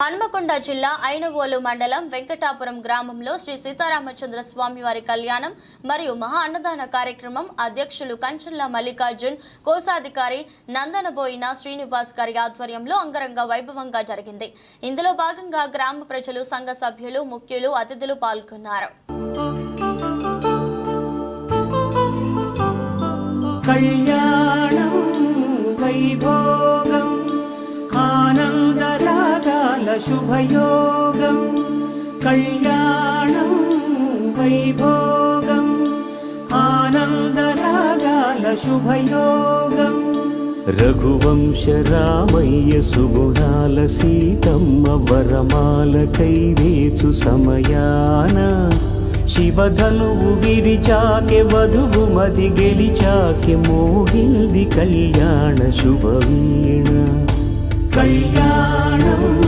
హన్మకొండ జిల్లా ఐనవోలు మండలం వెంకటాపురం గ్రామంలో శ్రీ సీతారామచంద్ర స్వామి వారి కళ్యాణం మరియు మహా అన్నదాన కార్యక్రమం అధ్యక్షులు కంచర్ల మల్లికార్జున్ కోశాధికారి నందనబోయిన శ్రీనివాస్ గారి ఆధ్వర్యంలో అంగరంగ వైభవంగా జరిగింది. ఇందులో భాగంగా గ్రామ ప్రజలు సంఘ సభ్యులు ముఖ్యులు అతిథులు పాల్గొన్నారు. కళ్యాణ కళ్యాణం వైభోగం ఆనందరాగాల శుభయోగం. రఘువంశ రామయ్య సుగుణాల సీతమ్మ వరమాల కైవేచు సమయాన. శివధనువు విరిచాకె వధువు మది గెలిచాకె మోగింది కళ్యాణ శుభవీణ. కళ్యాణం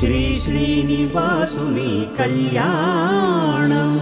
శ్రీ శ్రీనివాసుని కళ్యాణం.